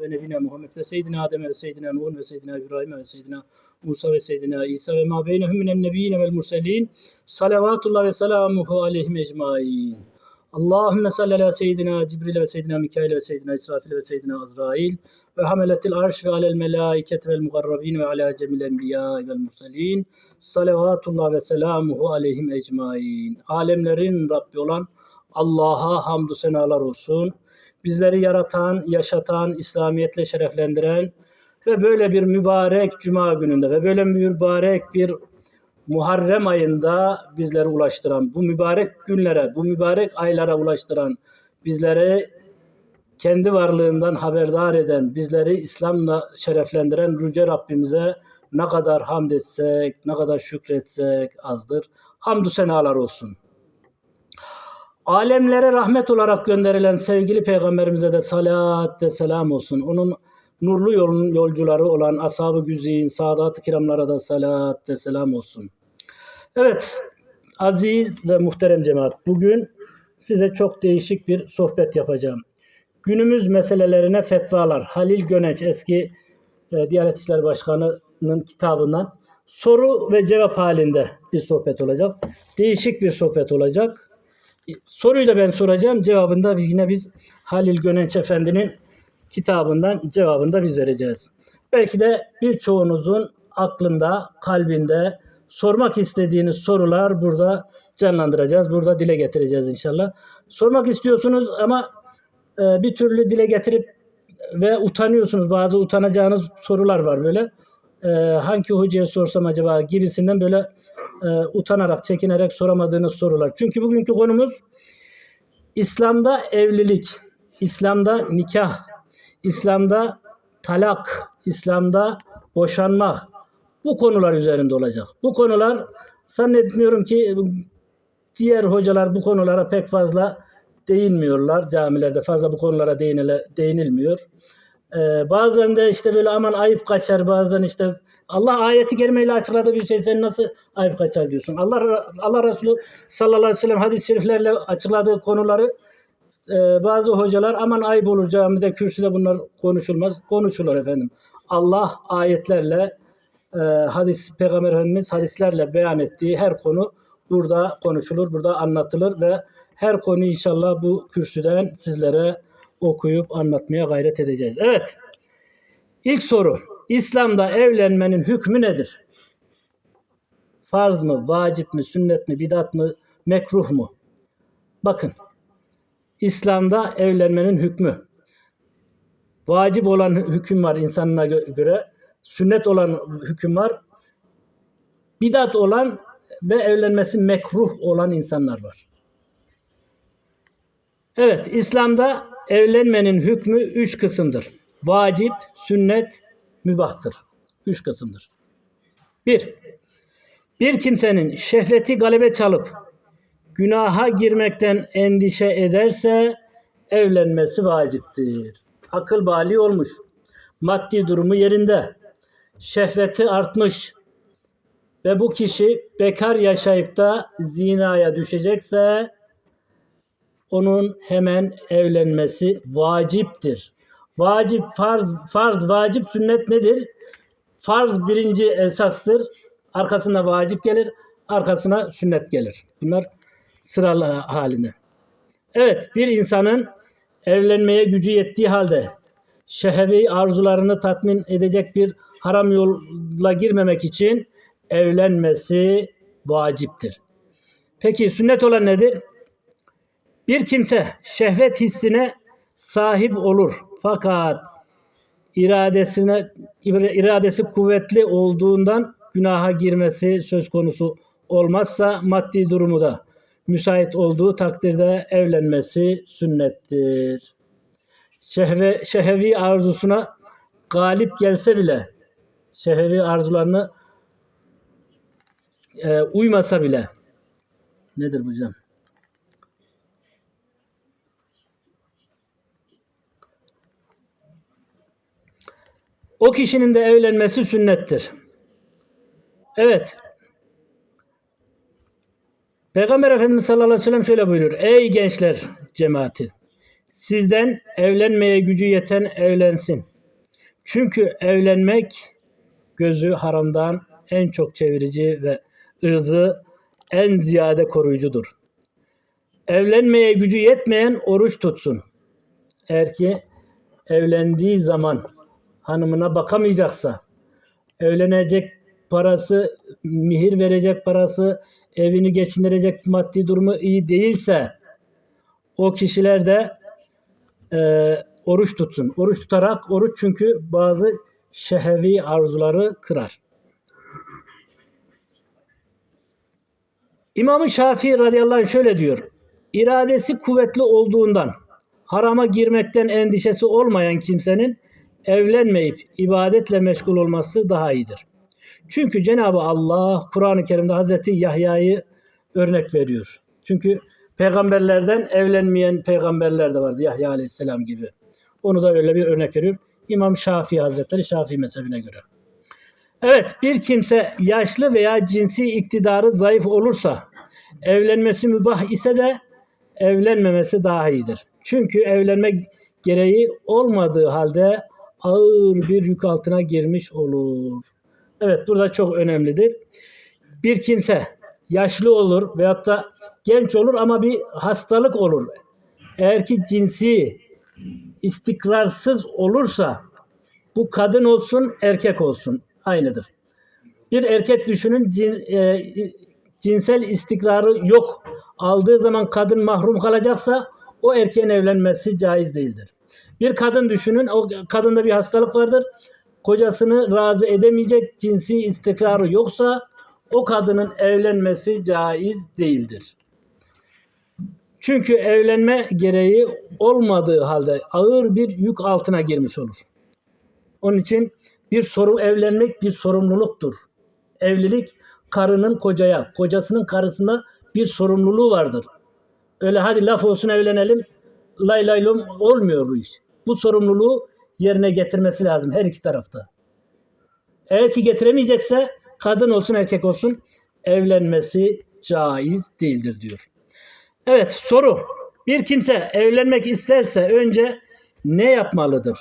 ve nebine Muhammed ve seyyidina Adem ve seyyidina Nuh ve seyyidina İbrahim ve seyyidina Musa ve seyyidina İsa ve ma beynehum minen nebiyyine vel murselin salavatullah ve selamuhu aleyhim ecmain. Allahümme salli ala seyyidina Cibril ve seyyidina Mikail ve seyyidina İsrafil ve seyyidina Azrail ve hameletil arş ve alel melaiket vel mugarrabin ve ala cemil enbiya vel murselin salavatullah ve selamuhu aleyhim ecmain. Alemlerin Rabbi olan Allah'a hamdü senalar olsun. Bizleri yaratan, yaşatan, İslamiyetle şereflendiren ve böyle bir mübarek cuma gününde ve böyle mübarek bir Muharrem ayında bizleri ulaştıran, bu mübarek günlere, bu mübarek aylara ulaştıran, bizleri kendi varlığından haberdar eden, bizleri İslam'la şereflendiren Yüce Rabbimize ne kadar hamd etsek, ne kadar şükretsek azdır. Hamdü senalar olsun. Alemlere rahmet olarak gönderilen sevgili peygamberimize de salat ve selam olsun. Onun nurlu yolun yolcuları olan ashab-ı güzin, saadat-ı kiramlara da salat ve selam olsun. Evet, aziz ve muhterem cemaat, bugün size çok değişik bir sohbet yapacağım. Günümüz meselelerine fetvalar. Halil Göneç eski e, Diyanet İşleri Başkanı'nın kitabından soru ve cevap halinde bir sohbet olacak. Değişik bir sohbet olacak. Soruyu da ben soracağım. Cevabında yine biz Halil Gönenç Efendi'nin kitabından cevabını da biz vereceğiz. Belki de birçoğunuzun aklında, kalbinde sormak istediğiniz sorular burada canlandıracağız. Burada dile getireceğiz inşallah. Sormak istiyorsunuz ama e, bir türlü dile getirip ve utanıyorsunuz. Bazı utanacağınız sorular var böyle. E, hangi hocaya sorsam acaba gibisinden böyle e, utanarak, çekinerek soramadığınız sorular. Çünkü bugünkü konumuz İslam'da evlilik, İslam'da nikah, İslam'da talak, İslam'da boşanma bu konular üzerinde olacak. Bu konular zannetmiyorum ki diğer hocalar bu konulara pek fazla değinmiyorlar. Camilerde fazla bu konulara değinile, değinilmiyor. Ee, bazen de işte böyle aman ayıp kaçar bazen işte Allah ayeti kerimeyle açıkladığı bir şey sen nasıl ayıp kaçar diyorsun. Allah Allah Resulü sallallahu aleyhi ve sellem hadis-i şeriflerle açıkladığı konuları e, bazı hocalar aman ayıp olur camide kürsüde bunlar konuşulmaz. Konuşulur efendim. Allah ayetlerle e, hadis Peygamber Efendimiz hadislerle beyan ettiği her konu burada konuşulur, burada anlatılır ve her konu inşallah bu kürsüden sizlere okuyup anlatmaya gayret edeceğiz. Evet. İlk soru. İslam'da evlenmenin hükmü nedir? Farz mı, vacip mi, sünnet mi, bidat mı, mekruh mu? Bakın. İslam'da evlenmenin hükmü. Vacip olan hüküm var insanına göre. Sünnet olan hüküm var. Bidat olan ve evlenmesi mekruh olan insanlar var. Evet, İslam'da evlenmenin hükmü üç kısımdır. Vacip, sünnet, mübahtır. Üç kısımdır. Bir, bir kimsenin şehveti galebe çalıp günaha girmekten endişe ederse evlenmesi vaciptir. Akıl bali olmuş, maddi durumu yerinde, şehveti artmış ve bu kişi bekar yaşayıp da zinaya düşecekse onun hemen evlenmesi vaciptir. Vacip, farz, farz, vacip, sünnet nedir? Farz birinci esastır. Arkasına vacip gelir, arkasına sünnet gelir. Bunlar sıralı halinde. Evet, bir insanın evlenmeye gücü yettiği halde şehvi arzularını tatmin edecek bir haram yolla girmemek için evlenmesi vaciptir. Peki sünnet olan nedir? Bir kimse şehvet hissine sahip olur fakat iradesine iradesi kuvvetli olduğundan günaha girmesi söz konusu olmazsa maddi durumu da müsait olduğu takdirde evlenmesi sünnettir. Şehve, şehvi arzusuna galip gelse bile şehvi arzularını e, uymasa bile nedir bu hocam? O kişinin de evlenmesi sünnettir. Evet. Peygamber Efendimiz sallallahu aleyhi ve sellem şöyle buyuruyor. Ey gençler cemaati. Sizden evlenmeye gücü yeten evlensin. Çünkü evlenmek gözü haramdan en çok çevirici ve ırzı en ziyade koruyucudur. Evlenmeye gücü yetmeyen oruç tutsun. Eğer ki evlendiği zaman hanımına bakamayacaksa, evlenecek parası, mihir verecek parası, evini geçindirecek maddi durumu iyi değilse o kişiler de e, oruç tutsun. Oruç tutarak, oruç çünkü bazı şehevi arzuları kırar. İmam-ı Şafii radıyallahu anh şöyle diyor. İradesi kuvvetli olduğundan harama girmekten endişesi olmayan kimsenin evlenmeyip ibadetle meşgul olması daha iyidir. Çünkü Cenab-ı Allah Kur'an-ı Kerim'de Hazreti Yahya'yı örnek veriyor. Çünkü peygamberlerden evlenmeyen peygamberler de vardı Yahya Aleyhisselam gibi. Onu da öyle bir örnek veriyor. İmam Şafii Hazretleri Şafii mezhebine göre. Evet bir kimse yaşlı veya cinsi iktidarı zayıf olursa evlenmesi mübah ise de evlenmemesi daha iyidir. Çünkü evlenmek gereği olmadığı halde ağır bir yük altına girmiş olur. Evet burada çok önemlidir. Bir kimse yaşlı olur veyahut da genç olur ama bir hastalık olur. Eğer ki cinsi istikrarsız olursa bu kadın olsun erkek olsun aynıdır. Bir erkek düşünün cin- e, cinsel istikrarı yok. Aldığı zaman kadın mahrum kalacaksa o erkeğin evlenmesi caiz değildir. Bir kadın düşünün o kadında bir hastalık vardır. Kocasını razı edemeyecek cinsi istikrarı yoksa o kadının evlenmesi caiz değildir. Çünkü evlenme gereği olmadığı halde ağır bir yük altına girmiş olur. Onun için bir sorun evlenmek bir sorumluluktur. Evlilik karının kocaya, kocasının karısına bir sorumluluğu vardır. Öyle hadi laf olsun evlenelim, lay lay lom olmuyor bu iş. Bu sorumluluğu yerine getirmesi lazım her iki tarafta. Eğer ki getiremeyecekse kadın olsun erkek olsun evlenmesi caiz değildir diyor. Evet soru. Bir kimse evlenmek isterse önce ne yapmalıdır?